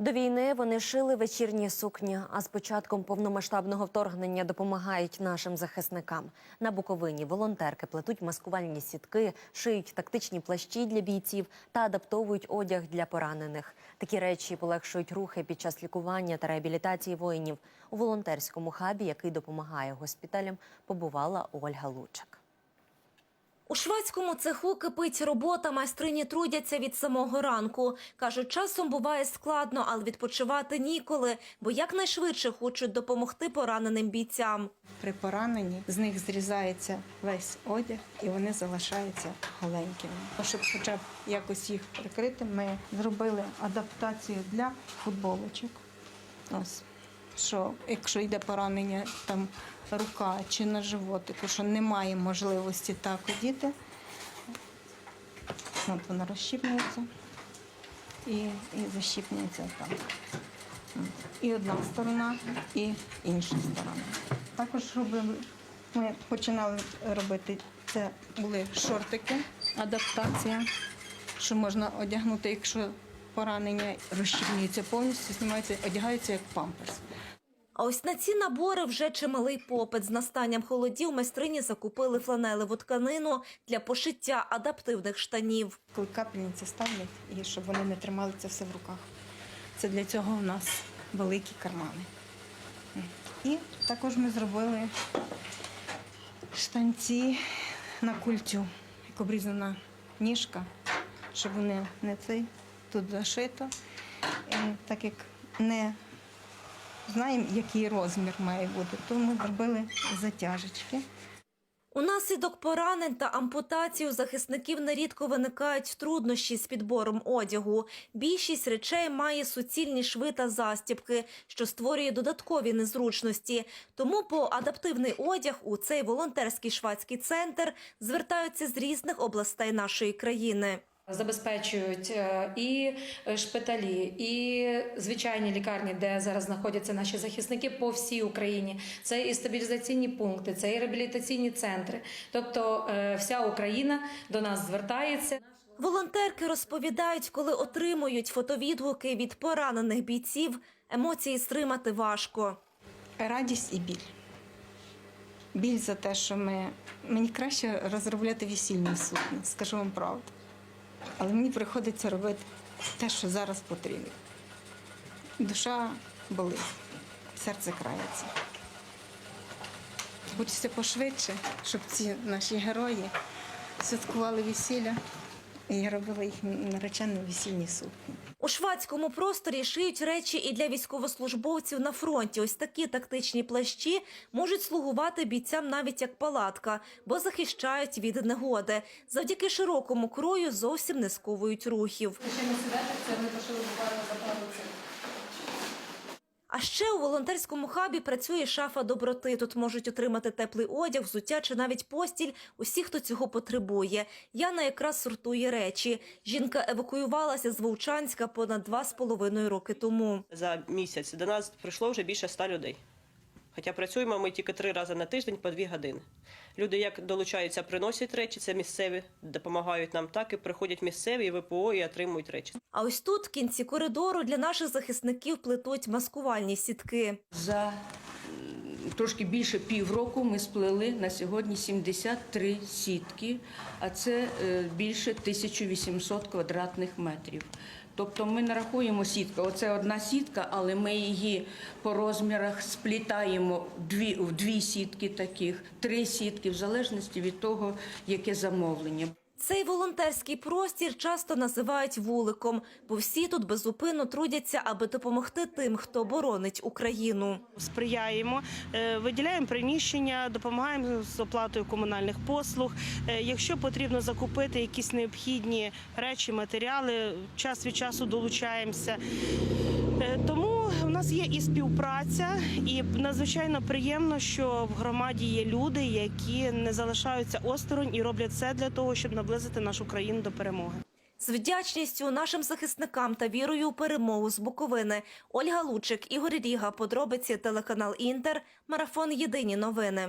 До війни вони шили вечірні сукні, а з початком повномасштабного вторгнення допомагають нашим захисникам. На Буковині волонтерки плетуть маскувальні сітки, шиють тактичні плащі для бійців та адаптовують одяг для поранених. Такі речі полегшують рухи під час лікування та реабілітації воїнів. У волонтерському хабі, який допомагає госпіталям, побувала Ольга Лучик. У шведському цеху кипить робота, майстрині трудяться від самого ранку. Кажуть, часом буває складно, але відпочивати ніколи, бо якнайшвидше хочуть допомогти пораненим бійцям. При пораненні з них зрізається весь одяг і вони залишаються голенькими. Щоб хоча б якось їх прикрити, ми зробили адаптацію для футболочок. Ось. Що якщо йде поранення там рука чи на животику, що немає можливості так одіти, от вона розщіпнюється і, і защіпнюється там. І одна сторона, і інша сторона. Також робили, ми починали робити це були шортики, адаптація, що можна одягнути, якщо поранення розщіпнюється повністю, знімається, одягається як памперс. А ось на ці набори вже чималий попит. З настанням холодів майстрині закупили фланелеву тканину для пошиття адаптивних штанів. Коли капельниці ставлять, і щоб вони не тримали це все в руках. Це для цього у нас великі кармани. І також ми зробили штанці на культю, як обрізана ніжка, щоб вони не цей тут зашито. Так як не знаємо, який розмір має бути, то ми зробили затяжечки. Унаслідок поранень та ампутацій у захисників нерідко виникають труднощі з підбором одягу. Більшість речей має суцільні шви та застібки, що створює додаткові незручності. Тому по адаптивний одяг у цей волонтерський швадський центр звертаються з різних областей нашої країни. Забезпечують е, і шпиталі, і звичайні лікарні, де зараз знаходяться наші захисники по всій Україні. Це і стабілізаційні пункти, це і реабілітаційні центри. Тобто е, вся Україна до нас звертається. Волонтерки розповідають, коли отримують фотовідгуки від поранених бійців, емоції стримати важко. Радість і біль. Біль за те, що ми мені краще розробляти весільні сукні, скажу вам правду. Але мені приходиться робити те, що зараз потрібно. Душа болить, серце крається. Хочеться пошвидше, щоб ці наші герої святкували весілля і я робила їх наречену весільні сукні. У швадському просторі шиють речі і для військовослужбовців на фронті. Ось такі тактичні плащі можуть слугувати бійцям навіть як палатка, бо захищають від негоди. Завдяки широкому крою зовсім не сковують рухів. А ще у волонтерському хабі працює шафа доброти. Тут можуть отримати теплий одяг, взуття чи навіть постіль. Усі, хто цього потребує. Яна якраз сортує речі. Жінка евакуювалася з Вовчанська понад два з половиною роки тому. За місяць до нас прийшло вже більше ста людей. Хоча працюємо ми тільки три рази на тиждень по дві години. Люди як долучаються, приносять речі, це місцеві, допомагають нам, так і приходять місцеві і ВПО і отримують речі. А ось тут, в кінці коридору, для наших захисників плетуть маскувальні сітки. За трошки більше півроку ми сплели на сьогодні 73 сітки, а це е, більше 1800 квадратних метрів. Тобто ми не рахуємо сітка. Оце одна сітка, але ми її по розмірах сплітаємо в дві, в дві сітки таких, три сітки, в залежності від того, яке замовлення. Цей волонтерський простір часто називають вуликом, бо всі тут безупинно трудяться, аби допомогти тим, хто боронить Україну. сприяємо, е, виділяємо приміщення, допомагаємо з оплатою комунальних послуг. Е, Якщо потрібно закупити якісь необхідні речі, матеріали, час від часу долучаємося. Е, Тому в нас є і співпраця, і надзвичайно приємно, що в громаді є люди, які не залишаються осторонь і роблять все для того, щоб наблизити нашу країну до перемоги. З вдячністю нашим захисникам та вірою у перемогу з Буковини. Ольга Лучик, Ігор Ріга, подробиці телеканал Інтер, марафон Єдині новини.